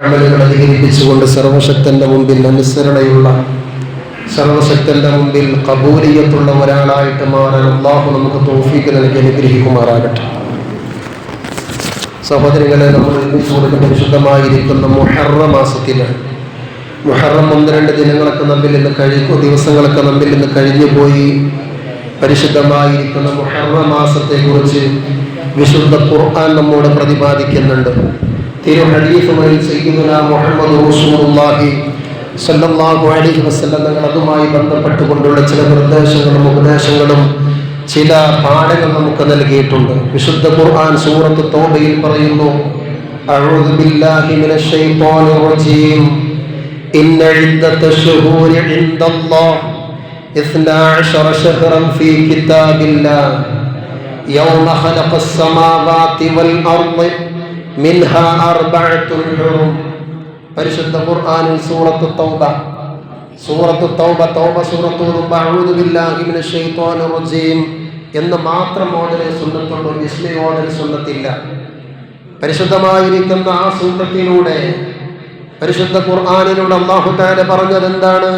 അധികരിപ്പിച്ചുകൊണ്ട് സർവശക്തന്റെ മുമ്പിൽ അനുസരണയുള്ള സർവശക്തന്റെ മുമ്പിൽ കബൂലിയത്തുള്ള ഒരാളായിട്ട് മാറാൻ അള്ളാഹു നമുക്ക് തോഫീക്ക് നൽകി അനുഗ്രഹിക്കുമാറാകട്ടെ. സഹോദരങ്ങളെ നമ്മൾ ഒരുമിച്ച് കൊടുക്കുന്ന പരിശുദ്ധമായിരിക്കുന്ന മുഹറ മാസത്തിലാണ് മുഹറം ഒന്ന് രണ്ട് ദിനങ്ങളൊക്കെ നമ്മിൽ നിന്ന് കഴിക്കും ദിവസങ്ങളൊക്കെ നമ്മിൽ നിന്ന് കഴിഞ്ഞു പോയി. പരിശുദ്ധമായിരിക്കുന്ന മുഹറ മാസത്തെക്കുറിച്ച് വിശുദ്ധ ഖുർആൻ നമ്മോട് പ്രതിപാദിക്കുന്നുണ്ട്. തിരു ഹദീസുകളിൽ സയ്യിദുന മുഹമ്മദ് റസൂലുള്ളാഹി സല്ലല്ലാഹു അലൈഹി വസല്ലം തങ്ങൾ അതുമായി ബന്ധപ്പെട്ടുകൊണ്ടുള്ള ചില നിർദ്ദേശങ്ങളും ഉപദേശങ്ങളും ചില പാഠങ്ങൾ നമുക്ക് നൽകിയിട്ടുണ്ട് വിശുദ്ധ ഖുർആൻ സൂറത്ത് തൗബയിൽ പറയുന്നു അഊദു ബില്ലാഹി മിനശ് ശൈത്വാനിർ റജീം ഇന്ന ഇദ്ദത്ത ശുഹൂരി ഇൻദല്ലാഹ് اثنا عشر شهرا في كتاب الله يوم خلق السماوات والأرض മിൻഹ അർബഅത്തുൽ ഹുറും. പരിശുദ്ധ ഖുർആനിൽ സൂറത്തു തൗബ. സൂറത്തു തൗബ തൗബ സൂറത്തു അഊദു ബില്ലാഹി മിനശ് ശൈത്വാനിർ റജീം എന്ന് മാത്രം ഓതലെ സുന്നത്തുള്ളൂ വിസ്മയ ഓതൽ സുന്നത്തില്ല. പരിശുദ്ധമായിരിക്കുന്ന ആ സൂത്രത്തിലൂടെ പരിശുദ്ധ ഖുർആാനിലൂടെ അള്ളാഹു താല പറഞ്ഞത് എന്താണ്?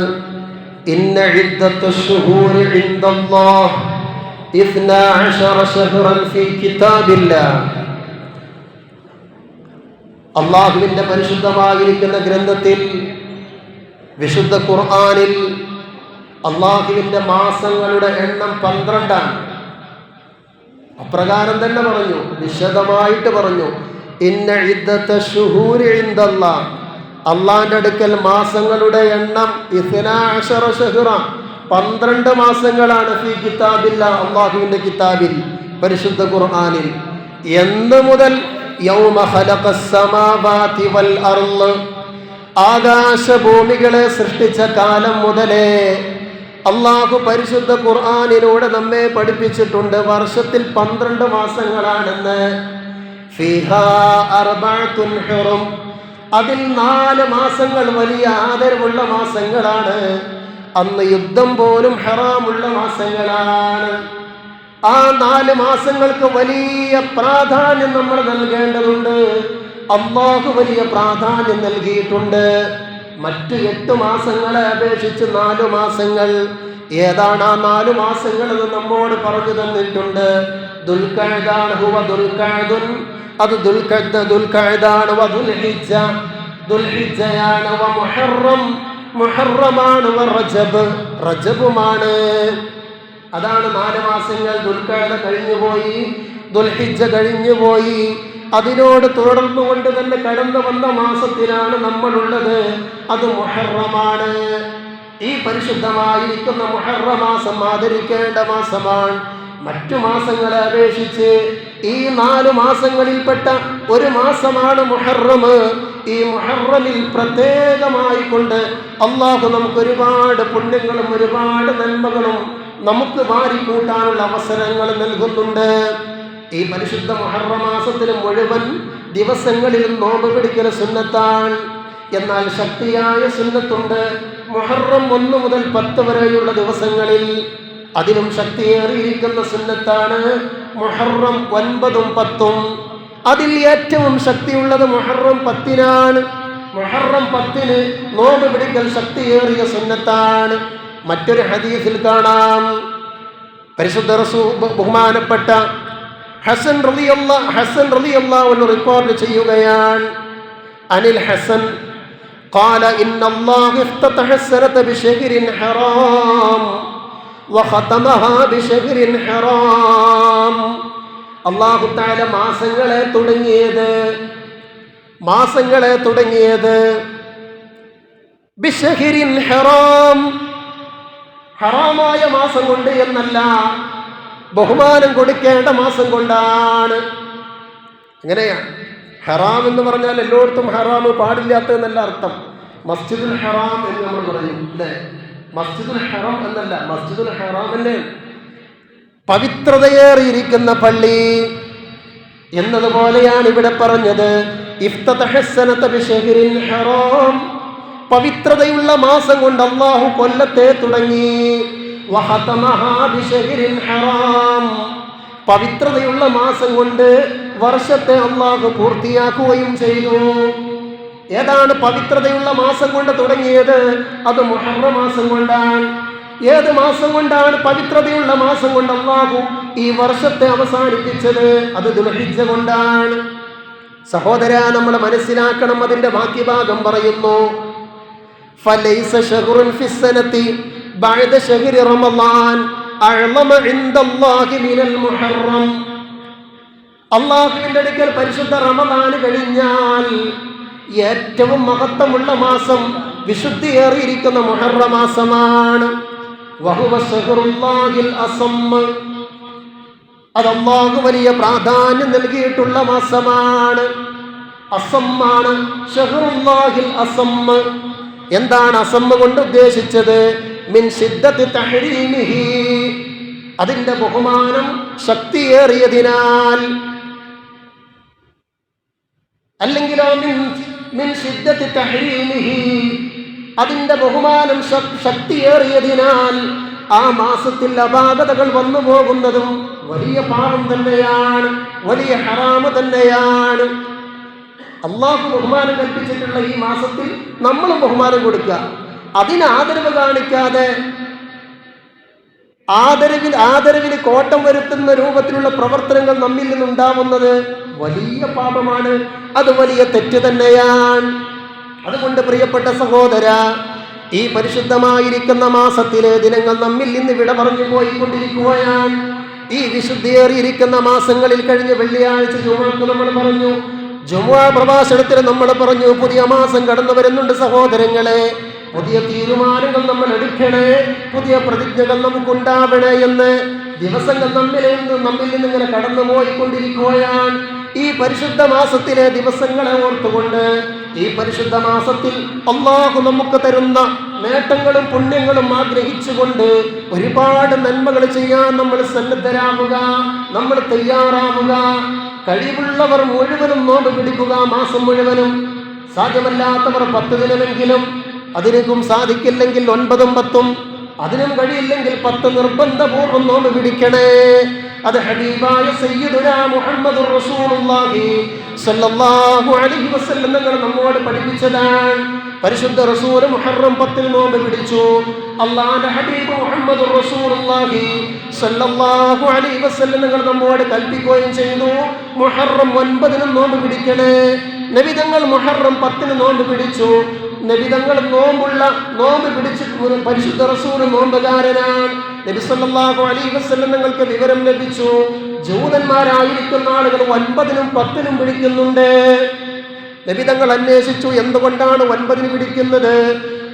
ഇന്ന ഇദ്ദത്തുശുഹൂരി ഇൻദല്ലാഹ് 12 ശഹറൻ ഫീ കിതാബില്ലാഹ്. അള്ളാഹുവിന്റെ പരിശുദ്ധമായിരിക്കുന്ന ഗ്രന്ഥത്തിൽ വിശുദ്ധ ഖുർആാനിൽ അള്ളാഹുവിന്റെ മാസങ്ങളുടെ എണ്ണം പന്ത്രണ്ടാണ്. അപ്രകാരം തന്നെ പറഞ്ഞു വിശദമായിട്ട് പറഞ്ഞു ഇന്ന ഇദ്ദത്ത അടുക്കൽ മാസങ്ങളുടെ എണ്ണം പന്ത്രണ്ട് മാസങ്ങളാണ് ഫി കിതാബില്ല അള്ളാഹുവിന്റെ കിതാബിൽ പരിശുദ്ധ ഖുർആാനിൽ. എന്ന് മുതൽ ആകാശഭൂമികളെ സൃഷ്ടിച്ച കാലം മുതലേ അള്ളാഹു പരിശുദ്ധ ഖുർആാനിലൂടെ നമ്മെ പഠിപ്പിച്ചിട്ടുണ്ട്. വർഷത്തിൽ പന്ത്രണ്ട് മാസങ്ങളാണെന്ന്. അതിൽ നാല് മാസങ്ങൾ വലിയ ആദരവുള്ള മാസങ്ങളാണ്. അന്ന് യുദ്ധം പോലും ഹറാമുള്ള മാസങ്ങളാണ്. ആ നാല് മാസങ്ങൾക്ക് വലിയ പ്രാധാന്യം നമ്മൾ നൽകേണ്ടതുണ്ട്. അള്ളാഹു വലിയ പ്രാധാന്യം നൽകിയിട്ടുണ്ട്. മറ്റു എട്ട് മാസങ്ങളെ അപേക്ഷിച്ച് നാല് മാസങ്ങൾ. ഏതാണ് ആ നാല് മാസങ്ങൾ എന്ന് നമ്മോട് പറഞ്ഞു തന്നിട്ടുണ്ട്. ദുൽഖഅദാണ് ഹുവ ദുൽഖഅദുൻ അത് ദുൽഖഅദ ദുൽഖഴതാണ് വ ദുൽഹിജ്ജ. ദുൽഹിജ്ജയാണ് വ മുഹറം. മുഹറമാണ് വ റജബ്. റജബുമാണ്. അതാണ് നാല് മാസങ്ങൾ പോയി കഴിഞ്ഞുപോയി. കഴിഞ്ഞു കഴിഞ്ഞുപോയി. അതിനോട് തുടർന്നു കൊണ്ട് തന്നെ കടന്നു വന്ന മാസത്തിലാണ് നമ്മളുള്ളത്. അത് മുഹറമാണ്. ഈ പരിശുദ്ധമായിരിക്കുന്ന മുഹറ മാസം ആദരിക്കേണ്ട മാസമാണ്. മറ്റു മാസങ്ങളെ അപേക്ഷിച്ച് ഈ നാല് മാസങ്ങളിൽപ്പെട്ട ഒരു മാസമാണ് മുഹറം. ഈ മുഹറമിൽ പ്രത്യേകമായി കൊണ്ട് അള്ളാഹു നമുക്ക് ഒരുപാട് പുണ്യങ്ങളും ഒരുപാട് നന്മകളും നമുക്ക് മാറിക്കൂട്ടാനുള്ള അവസരങ്ങൾ നൽകുന്നുണ്ട്. ഈ പരിശുദ്ധ മഹർമാസത്തിന് മുഴുവൻ ദിവസങ്ങളിലും നോമ്പ് പിടിക്കൽ സുന്നത്താണ്. എന്നാൽ ശക്തിയായ സുന്നത്തുണ്ട്. മുഹറം ഒന്ന് മുതൽ പത്ത് വരെയുള്ള ദിവസങ്ങളിൽ അതിലും ശക്തിയേറിയിരിക്കുന്ന സുന്നത്താണ് മുഹറം ഒൻപതും പത്തും. അതിൽ ഏറ്റവും ശക്തിയുള്ളത് മുഹറം പത്തിനാണ്. മുഹറം പത്തിന് നോമ്പ് പിടിക്കൽ ശക്തിയേറിയ സുന്നത്താണ്. മറ്റൊരു ഹദീസിൽ കാണാം പരിശുദ്ധ റസൂ ബഹുമാനപ്പെട്ട ഹസൻ റളിയല്ലാ ഹസൻ റളിയല്ലാഹു റിപ്പോർട്ട് ചെയ്യുകയാണ് അനിൽ ഹസൻ قال إن الله افتتح السنة بشهر حرام وختمها بشهر حرام അള്ളാഹു താല മാസങ്ങളെ തുടങ്ങിയത് മാസങ്ങളെ തുടങ്ങിയത് ബിഷഹിരിൻ ഹറാം ഹറാമായ മാസം കൊണ്ട് എന്നല്ല. ബഹുമാനം കൊടുക്കേണ്ട മാസം കൊണ്ടാണ്. എങ്ങനെയാണ് ഹറാം എന്ന് പറഞ്ഞാൽ എല്ലായിടത്തും ഹറാം പാടില്ലാത്ത എന്നല്ല അർത്ഥം. മസ്ജിദുൽ ഹറാം എന്ന് നമ്മൾ പറയും അല്ലേ? മസ്ജിദുൽ ഹറാം എന്നല്ല മസ്ജിദുൽ ഹറാം അല്ലേ? പവിത്രതയേറിയിരിക്കുന്ന പള്ളി എന്നതുപോലെയാണ് ഇവിടെ പറഞ്ഞത്. ഇഫ്തഹസനത്തെ ഹറാം. പവിത്രതയുള്ള മാസം കൊണ്ട് അള്ളാഹു കൊല്ലത്തെ തുടങ്ങി. പവിത്രതയുള്ള മാസം കൊണ്ട് വർഷത്തെ അള്ളാഹു പൂർത്തിയാക്കുകയും ചെയ്തു. ഏതാണ് പവിത്രതയുള്ള മാസം കൊണ്ട് തുടങ്ങിയത്? അത് മുഹറ മാസം കൊണ്ടാണ്. ഏത് മാസം കൊണ്ടാണ് പവിത്രതയുള്ള മാസം കൊണ്ട് അള്ളാഹു ഈ വർഷത്തെ അവസാനിപ്പിച്ചത്? അത് ദുൽഹിജ്ജ കൊണ്ടാണ്. സഹോദര നമ്മൾ മനസ്സിലാക്കണം അതിന്റെ ബാക്കി ഭാഗം പറയുന്നു. فليس شهر في السنة بعد شهر رمضان أعظم عند الله من المحرم അള്ളാഹുവിന്റെ അടുക്കൽ പരിശുദ്ധ റമദാൻ കഴിഞ്ഞാൽ ഏറ്റവും മഹത്വമുള്ള മാസം വിശുദ്ധിയേറിയിരിക്കുന്ന മുഹറ മാസമാണ് വഹുവ ശഹറുല്ലാഹിൽ അസമ്മ അത് അള്ളാഹു വലിയ പ്രാധാന്യം നൽകിയിട്ടുള്ള മാസമാണ് അസമ്മാണ് ഷഹറുല്ലാഹിൽ അസമ്മ എന്താണ് അസമ്മ കൊണ്ട് ഉദ്ദേശിച്ചത്? മിൻ സിദ്ധത്തി തഹരീമിഹി. അതിന്റെ ബഹുമാനം ശക്തിയേറിയതിനാൽ. അല്ലെങ്കിലോ മിൻ മിൻ സിദ്ധത്തി തഹരീമിഹി. ബഹുമാനം ശക്തിയേറിയതിനാൽ ആ മാസത്തിൽ അപാകതകൾ വന്നു പോകുന്നതും വലിയ പാപം തന്നെയാണ് വലിയ ഹറാമ് തന്നെയാണ്. അള്ളാഹു ബഹുമാനം കൽപ്പിച്ചിട്ടുള്ള ഈ മാസത്തിൽ നമ്മളും ബഹുമാനം കൊടുക്കുക. അതിന് ആദരവ് കാണിക്കാതെ ആദരവിൽ ആദരവിന് കോട്ടം വരുത്തുന്ന രൂപത്തിലുള്ള പ്രവർത്തനങ്ങൾ നമ്മിൽ നിന്നുണ്ടാവുന്നത് വലിയ പാപമാണ്. അത് വലിയ തെറ്റ് തന്നെയാണ്. അതുകൊണ്ട് പ്രിയപ്പെട്ട സഹോദര ഈ പരിശുദ്ധമായിരിക്കുന്ന മാസത്തിലെ ദിനങ്ങൾ നമ്മിൽ നിന്ന് വിട പറഞ്ഞു പോയിക്കൊണ്ടിരിക്കുകയാണ്. ഈ വിശുദ്ധിയേറിയിരിക്കുന്ന മാസങ്ങളിൽ കഴിഞ്ഞ വെള്ളിയാഴ്ച ചുമക്ക് നമ്മൾ പറഞ്ഞു ജുമാ പ്രഭാഷണത്തിൽ നമ്മൾ പറഞ്ഞു പുതിയ മാസം കടന്നു വരുന്നുണ്ട് സഹോദരങ്ങളെ. പുതിയ തീരുമാനങ്ങൾ നമ്മൾ എടുക്കണേ. പുതിയ പ്രതിജ്ഞകൾ നമുക്കുണ്ടാവണേ എന്ന് ദിവസങ്ങൾ നമ്മിൽ നിന്ന് നമ്മിൽ നിന്ന് ഇങ്ങനെ കടന്നു പോയിക്കൊണ്ടിരിക്കുകയാണ് ഈ പരിശുദ്ധ മാസത്തിലെ ദിവസങ്ങളെ ഓർത്തുകൊണ്ട് ഈ പരിശുദ്ധ മാസത്തിൽ അള്ളാഹു നമുക്ക് തരുന്ന നേട്ടങ്ങളും പുണ്യങ്ങളും ആഗ്രഹിച്ചുകൊണ്ട് ഒരുപാട് നന്മകൾ ചെയ്യാൻ നമ്മൾ സന്നദ്ധരാകുക നമ്മൾ തയ്യാറാവുക. കഴിവുള്ളവർ മുഴുവനും നോമ്പ് പിടിക്കുക മാസം മുഴുവനും. സാധ്യമല്ലാത്തവർ പത്ത് ദിനമെങ്കിലും അതിനും സാധിക്കില്ലെങ്കിൽ ഒൻപതും പത്തും. അതിനും കഴിയില്ലെങ്കിൽ പത്ത് നിർബന്ധപൂർവം നോമ്പ് പിടിക്കണേ. അത് ഹബീബായ സയ്യിദുന മുഹമ്മദ് റസൂലുള്ളാഹി സല്ലല്ലാഹു അലൈഹി വസല്ലം തങ്ങൾ നമ്മോട് പഠിപ്പിച്ചതാണ്. പരിശുദ്ധ റസൂൽ മുഹറം പത്തിൽ നോമ്പ് പിടിച്ചു. അള്ളാന്റെ ഹബീബ് മുഹമ്മദ് റസൂലുള്ളാഹി സല്ലല്ലാഹു അലൈഹി വസല്ലം തങ്ങൾ നമ്മോട് കൽപ്പിക്കുകയും ചെയ്തു. മുഹറം ഒൻപതിനും നോമ്പ് പിടിക്കണേ നബിതങ്ങൾ മുഹറം പത്തിന് നോമ്പ് പിടിച്ചു. നബിതങ്ങൾ നോമ്പുള്ള നോമ്പ് പിടിച്ച് പരിശുദ്ധ റസൂൽ നോമ്പുകാരനാണ്. നബി സല്ലല്ലാഹു അലൈഹി വസല്ലം നിങ്ങൾക്ക് വിവരം ലഭിച്ചു. ജൂതന്മാരായിരിക്കുന്ന ആളുകൾ ഒൻപതിനും പത്തിനും പിടിക്കുന്നുണ്ട് നബിതങ്ങൾ അന്വേഷിച്ചു എന്തുകൊണ്ടാണ് ഒൻപതിന് പിടിക്കുന്നത്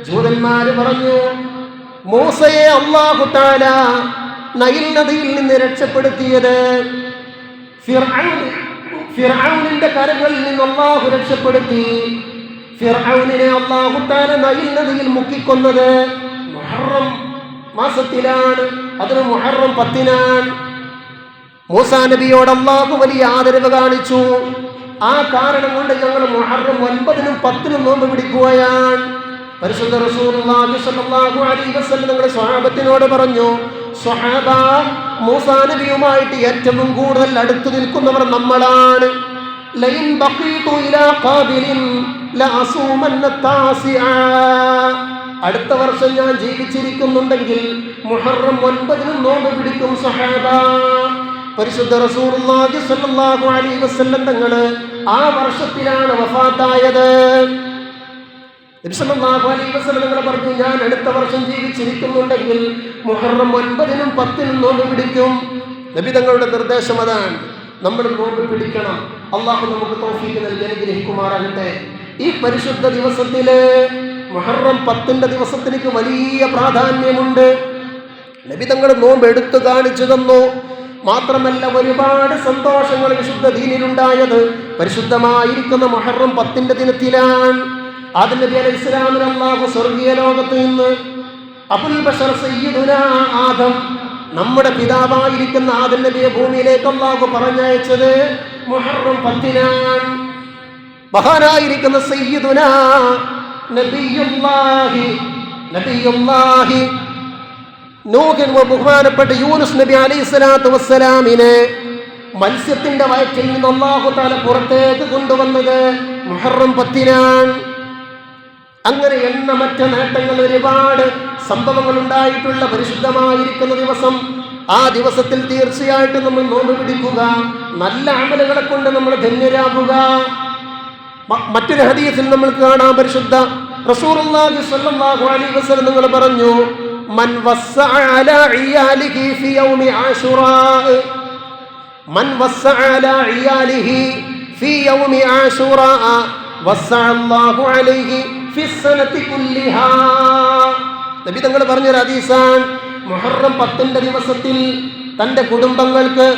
ജൂതന്മാര് പറഞ്ഞു മൂസയെ അള്ളാഹു താല നൈൽ നദിയിൽ നിന്ന് രക്ഷപ്പെടുത്തിയത്. ഫിർഔനിന്റെ കരങ്ങളിൽ നിന്ന് അള്ളാഹു രക്ഷപ്പെടുത്തി. ഫിർഔനിനെ അല്ലാഹു താല നൈൽ നദിയിൽ മുക്കിക്കൊന്നത് മുഹറം മാസത്തിലാണ്. അതിന് മുഹറം പത്തിനാണ്. മൂസാ നബിയോട് അള്ളാഹു വലിയ ആദരവ് കാണിച്ചു. ആ കാരണം കൊണ്ട് ഞങ്ങൾ മുഹറം ഒൻപതിനും പത്തിനും നോമ്പ് പിടിക്കുകയാണ്. പരിശുദ്ധ റസൂലുള്ളാഹി സ്വല്ലല്ലാഹു അലൈഹി വസല്ലം നിങ്ങളുടെ സ്വഹാബത്തിനോട് പറഞ്ഞു സ്വഹാബ മൂസാ നബിയുമായിട്ട് ഏറ്റവും കൂടുതൽ അടുത്തു നിൽക്കുന്നവർ നമ്മളാണ്. ലൈൻ ബഖീതു ഇലാ ഖാബിലിൻ അടുത്ത വർഷം ഞാൻ ജീവിച്ചിരിക്കുന്നുണ്ടെങ്കിൽ മുഹറം ഒൻപതിനും നോമ്പ് പിടിക്കും സഹാബ. പരിശുദ്ധ റസൂലുള്ളാഹി സ്വല്ലല്ലാഹു അലൈഹി വസല്ലം തങ്ങൾ ആ വർഷത്തിലാണ് വഫാത്തായത്. തങ്ങൾ പറഞ്ഞു ഞാൻ അടുത്ത വർഷം ജീവിച്ചിരിക്കുന്നുണ്ടെങ്കിൽ മുഹറം ഒൻപതിനും പത്തിനും നോമ്പ് പിടിക്കും. നബി തങ്ങളുടെ നിർദ്ദേശം അതാണ്. നമ്മൾ നോമ്പ് പിടിക്കണം. അള്ളാഹു നമുക്ക് തൗഫീഖ് നൽകി അനുഗ്രഹിക്കുമാറാകട്ടെ. ഈ പരിശുദ്ധ ദിവസത്തിൽ മുഹറം പത്തിന്റെ ദിവസത്തിലേക്ക് വലിയ പ്രാധാന്യമുണ്ട്. നബി തങ്ങൾ നോമ്പ് എടുത്തു കാണിച്ചു തന്നു. മാത്രമല്ല ഒരുപാട് സന്തോഷങ്ങൾ വിശുദ്ധ ദീനിലുണ്ടായത്. പരിശുദ്ധമായിരിക്കുന്ന മുഹറം പത്തിന്റെ ദിനത്തിലാണ്. അതിന്റെ പേര് ഇസ്ലാമിന് അള്ളാഹു സ്വർഗീയ ലോകത്ത് നിന്ന് അബുൽ ബഷർ സയ്യിദുന ആദം നമ്മുടെ പിതാവായിരിക്കുന്ന ആദം നബിയെ ഭൂമിയിലേക്ക് അള്ളാഹു പറഞ്ഞയച്ചത് മുഹറം പത്തിനാണ്. മഹാനായിരിക്കുന്ന സയ്യിദുന നബിയുല്ലാഹി നബിയുല്ലാഹി. നൂഹിൻ ബഹുമാനപ്പെട്ട യൂനുസ് നബി അലൈഹി സ്വലാത്തു വസ്സലാമിനെ മത്സ്യത്തിന്റെ വയറ്റിൽ നിന്ന് അള്ളാഹു താല പുറത്തേക്ക് കൊണ്ടുവന്നത് മുഹറം പത്തിനാണ്. അങ്ങനെ എണ്ണമറ്റ നേട്ടങ്ങൾ ഒരുപാട് സംഭവങ്ങൾ ഉണ്ടായിട്ടുള്ള പരിശുദ്ധമായിരിക്കുന്ന ദിവസം ആ ദിവസത്തിൽ തീർച്ചയായിട്ടും നമ്മൾ നോമ്പ് പിടിക്കുക നല്ല അമലുകളെ കൊണ്ട് നമ്മൾ ധന്യരാകുക. മറ്റൊരു ഹദീസിൽ നമ്മൾ കാണാം പരിശുദ്ധ റസൂലുള്ളാഹി സ്വല്ലല്ലാഹു അലൈഹി വസല്ലം നിങ്ങൾ പറഞ്ഞു മൻ വസ്സഅ മൻ വസ്സഅ വസ്സഅ അല്ലാഹു അലൈഹി ഫി സനതി കുല്ലിഹാ നബി തങ്ങൾ പറഞ്ഞ ഹദീസാണ് മുഹറം പത്തിന്റെ ദിവസത്തിൽ തന്റെ കുടുംബങ്ങൾക്ക്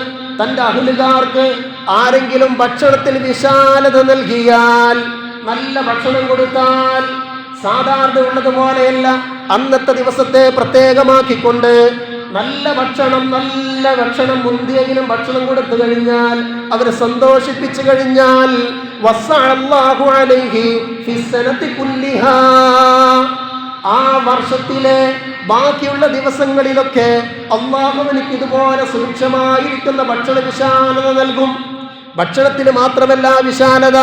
തന്റെ അഹുലുകാർക്ക് ആരെങ്കിലും ഭക്ഷണത്തിൽ വിശാലത നൽകിയാൽ നല്ല ഭക്ഷണം കൊടുത്താൽ സാധാരണ ഉള്ളതുപോലെയല്ല അന്നത്തെ ദിവസത്തെ പ്രത്യേകമാക്കിക്കൊണ്ട് നല്ല ഭക്ഷണം നല്ല ഭക്ഷണം മുന്തിയെങ്കിലും ഭക്ഷണം കൊടുത്തു കഴിഞ്ഞാൽ അവരെ സന്തോഷിപ്പിച്ചു കഴിഞ്ഞാൽ. ആ വർഷത്തിലെ ബാക്കിയുള്ള ദിവസങ്ങളിലൊക്കെ അള്ളാഹുവിനിക്ക് ഇതുപോലെ സൂക്ഷ്മമായിരിക്കുന്ന ഭക്ഷണ വിശാലത നൽകും ഭക്ഷണത്തിന് മാത്രമല്ല വിശാലത.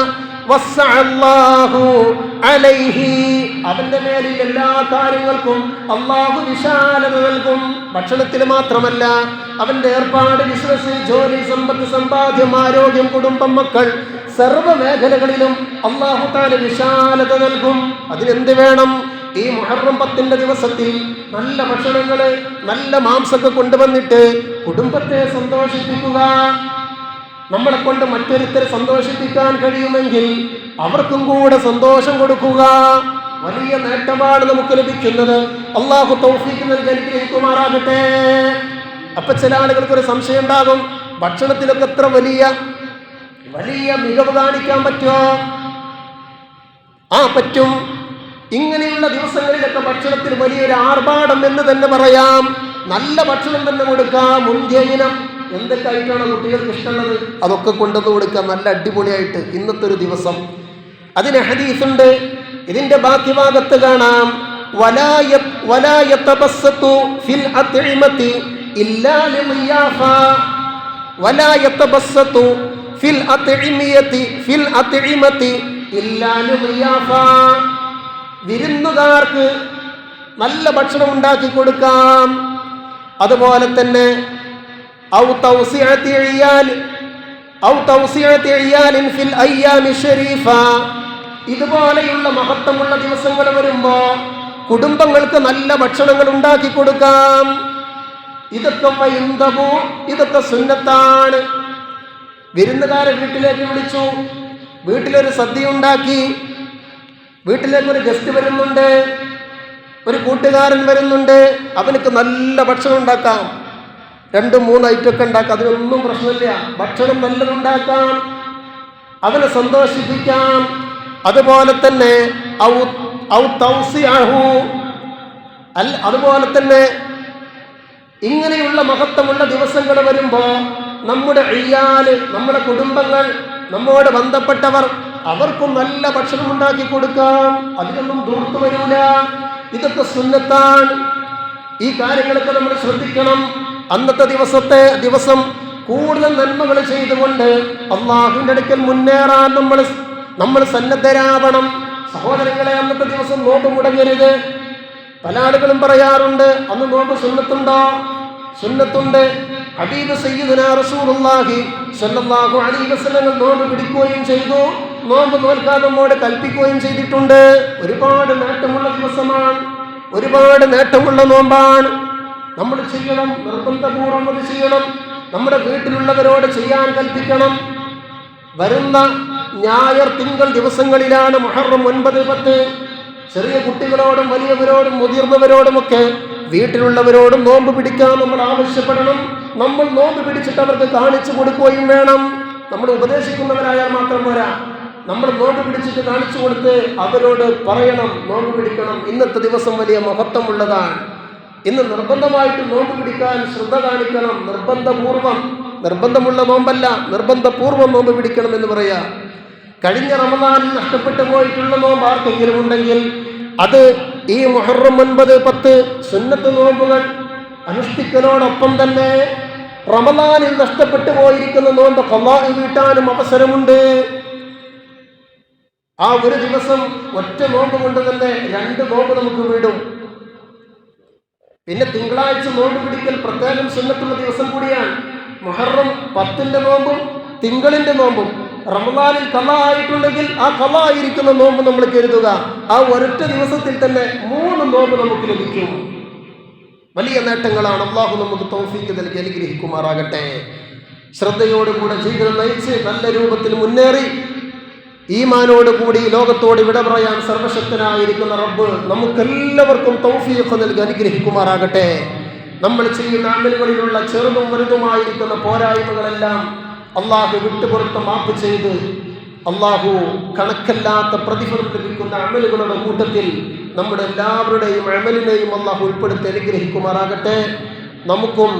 അവന്റെ മേലിൽ എല്ലാ കാര്യങ്ങൾക്കും അള്ളാഹു വിശാലത നൽകും. ഭക്ഷണത്തിന് മാത്രമല്ല അവന്റെ ഏർപ്പാട് ബിസിനസ് ജോലി സമ്പത്ത് സമ്പാദ്യം ആരോഗ്യം കുടുംബം മക്കൾ സർവ മേഖലകളിലും അള്ളാഹു താല വിശാലത നൽകും. അതിനെന്ത് വേണം? ഈ മുഹറം പത്തിന്റെ ദിവസത്തിൽ നല്ല ഭക്ഷണങ്ങൾ നല്ല മാംസമൊക്കെ കൊണ്ടുവന്നിട്ട് കുടുംബത്തെ സന്തോഷിപ്പിക്കുക. നമ്മളെ കൊണ്ട് മറ്റൊരുത്തരെ സന്തോഷിപ്പിക്കാൻ കഴിയുമെങ്കിൽ അവർക്കും കൂടെ സന്തോഷം കൊടുക്കുക. വലിയ നേട്ടമാണ് നമുക്ക് ലഭിക്കുന്നത്. അള്ളാഹു തൗഫീക്ക് നൽകി അനുഗ്രഹിക്കുമാറാകട്ടെ. അപ്പൊ ചില ആളുകൾക്ക് ഒരു സംശയം ഉണ്ടാകും. ഭക്ഷണത്തിലൊക്കെ എത്ര വലിയ വലിയ മികവ് കാണിക്കാൻ പറ്റുമോ? ആ പറ്റും. ഇങ്ങനെയുള്ള ദിവസങ്ങളിലൊക്കെ ഭക്ഷണത്തിൽ വലിയൊരു ആർഭാടം എന്ന് തന്നെ പറയാം. നല്ല ഭക്ഷണം തന്നെ കൊടുക്കാം. മുന്തിയ ഇനം എന്തൊക്കെ ആയിട്ടാണ് കുട്ടികൾക്ക് ഇഷ്ടമുള്ളത്? അതൊക്കെ കൊണ്ടുവന്ന് കൊടുക്കുക നല്ല അടിപൊളിയായിട്ട് ഇന്നത്തെ ഒരു ദിവസം. അതിന് ഹദീസുണ്ട്. ഇതിന്റെ ബാക്കി ഭാഗത്ത് കാണാം. വിരുന്നുകാർക്ക് നല്ല ഭക്ഷണം ഉണ്ടാക്കി കൊടുക്കാം. അതുപോലെ തന്നെ ഇതുപോലെയുള്ള മഹത്വമുള്ള ദിവസങ്ങൾ വരുമ്പോ കുടുംബങ്ങൾക്ക് നല്ല ഭക്ഷണങ്ങൾ ഉണ്ടാക്കി കൊടുക്കാം. ഇതൊക്കെ വൈന്ദവു ഇതൊക്കെ സുന്നത്താണ്. വിരുന്നുകാരെ വീട്ടിലേക്ക് വിളിച്ചു. വീട്ടിലൊരു സദ്യ ഉണ്ടാക്കി. വീട്ടിലേക്ക് ഒരു ഗസ്റ്റ് വരുന്നുണ്ട്. ഒരു കൂട്ടുകാരൻ വരുന്നുണ്ട്. അവനക്ക് നല്ല ഭക്ഷണം ഉണ്ടാക്കാം. രണ്ടും മൂന്ന് ഐറ്റമൊക്കെ ഉണ്ടാക്കാം അതിനൊന്നും പ്രശ്നമില്ല. ഭക്ഷണം നല്ലതുണ്ടാക്കാം അവനെ സന്തോഷിപ്പിക്കാം അതുപോലെ തന്നെ. അതുപോലെ തന്നെ ഇങ്ങനെയുള്ള മഹത്വമുള്ള ദിവസങ്ങൾ വരുമ്പോ നമ്മുടെ അയ്യാൽ നമ്മുടെ കുടുംബങ്ങൾ നമ്മോട് ബന്ധപ്പെട്ടവർ അവർക്കും നല്ല ഭക്ഷണം ഉണ്ടാക്കി കൊടുക്കാം. അതിനൊന്നും ദൂർത്തു വരില്ല ഇതൊക്കെ സുന്നത്താണ്. ഈ കാര്യങ്ങളൊക്കെ നമ്മൾ ശ്രദ്ധിക്കണം. അന്നത്തെ ദിവസത്തെ ദിവസം കൂടുതൽ നന്മകൾ ചെയ്തുകൊണ്ട് അള്ളാഹുവിന്റെ അടുക്കൽ മുന്നേറാൻ നമ്മൾ നമ്മൾ സന്നദ്ധരാവണം. സഹോദരങ്ങളെ അന്നത്തെ ദിവസം നോമ്പ് മുടങ്ങരുത്. പല ആളുകളും പറയാറുണ്ട് അന്ന് നോമ്പ് സുന്നത്തുണ്ടോ? സുന്നത്തുണ്ട്. ഹബീബ് സയ്യിദുന റസൂലുള്ളാഹി സ്വല്ലല്ലാഹു അലൈഹി വസല്ലം നോമ്പ് പിടിക്കുകയും ചെയ്തു. നോമ്പ് നോൽക്കാൻ നമ്മോട് കൽപ്പിക്കുകയും ചെയ്തിട്ടുണ്ട്. ഒരുപാട് നേട്ടമുള്ള ദിവസമാണ്. ഒരുപാട് നേട്ടമുള്ള നോമ്പാണ്. നമ്മൾ ചെയ്യണം നിർബന്ധപൂർവം അത് ചെയ്യണം നമ്മുടെ വീട്ടിലുള്ളവരോട് ചെയ്യാൻ കൽപ്പിക്കണം. വരുന്ന ഞായർ തിങ്കൾ ദിവസങ്ങളിലാണ് മുഹറം ഒൻപത് പത്ത്. ചെറിയ കുട്ടികളോടും വലിയവരോടും മുതിർന്നവരോടുമൊക്കെ വീട്ടിലുള്ളവരോടും നോമ്പ് പിടിക്കാൻ നമ്മൾ ആവശ്യപ്പെടണം. നമ്മൾ നോമ്പ് പിടിച്ചിട്ട് അവർക്ക് കാണിച്ചു കൊടുക്കുകയും വേണം. നമ്മൾ ഉപദേശിക്കുന്നവരായാൽ മാത്രം പോരാ. നമ്മൾ നോമ്പ് പിടിച്ചിട്ട് കാണിച്ചു കൊടുത്ത് അവരോട് പറയണം നോമ്പ് പിടിക്കണം. ഇന്നത്തെ ദിവസം വലിയ മഹത്വമുള്ളതാണ്. ഇന്ന് നിർബന്ധമായിട്ട് നോമ്പ് പിടിക്കാൻ ശ്രദ്ധ കാണിക്കണം. നിർബന്ധപൂർവം. നിർബന്ധമുള്ള നോമ്പല്ല നിർബന്ധപൂർവം നോമ്പ് പിടിക്കണം എന്ന് പറയാ. കഴിഞ്ഞ റമദാനിൽ നഷ്ടപ്പെട്ടു പോയിട്ടുള്ള നോമ്പ് ആർക്കെങ്കിലും ഉണ്ടെങ്കിൽ അത് ഈ മുഹറം ഒൻപത് പത്ത് സുന്നത്ത് നോമ്പുകൾ അനുഷ്ഠിക്കലോടൊപ്പം തന്നെ റമദാനിൽ നഷ്ടപ്പെട്ടു പോയിരിക്കുന്ന നോമ്പ് കൊള്ളാഹി വീട്ടാനും അവസരമുണ്ട്. ആ ഒരു ദിവസം ഒറ്റ നോമ്പ് കൊണ്ട് തന്നെ രണ്ട് നോമ്പ് നമുക്ക് വീടും. പിന്നെ തിങ്കളാഴ്ച നോമ്പ് പിടിക്കൽ പ്രത്യേകം സുന്നത്തുള്ള ദിവസം കൂടിയാണ്. മുഹറം പത്തിന്റെ നോമ്പും തിങ്കളിന്റെ നോമ്പും. റമദാനിൽ കല ആയിട്ടുണ്ടെങ്കിൽ ആ കല ആയിരിക്കുന്ന നോമ്പ് നമ്മൾ കരുതുക. ആ ഒരൊറ്റ ദിവസത്തിൽ തന്നെ മൂന്ന് നോമ്പ് നമുക്ക് ലഭിക്കും. വലിയ നേട്ടങ്ങളാണ്. അള്ളാഹു നമുക്ക് തോഫിക്ക് നൽകി അനുഗ്രഹിക്കുമാറാകട്ടെ. ശ്രദ്ധയോടുകൂടെ ജീവിതം നയിച്ച് നല്ല രൂപത്തിൽ മുന്നേറി ഈമാനോട് കൂടി ലോകത്തോട് വിട പറയാൻ സർവശക്തനായിരിക്കുന്ന റബ്ബ് നമുക്കെല്ലാവർക്കും തൗഫീഖ് നൽകി അനുഗ്രഹിക്കുമാറാകട്ടെ. നമ്മൾ ചെയ്യുന്ന അമലുകളിലുള്ള ചെറുതും വലുതുമായിരിക്കുന്ന പോരായ്മകളെല്ലാം അള്ളാഹു വിട്ടുപുറത്ത് മാപ്പ് ചെയ്ത് അള്ളാഹു കണക്കല്ലാത്ത പ്രതിഫലം ലഭിക്കുന്ന അമലുകളുടെ കൂട്ടത്തിൽ നമ്മുടെ എല്ലാവരുടെയും അമലിനെയും അള്ളാഹു ഉൾപ്പെടുത്തി അനുഗ്രഹിക്കുമാറാകട്ടെ. നമുക്കും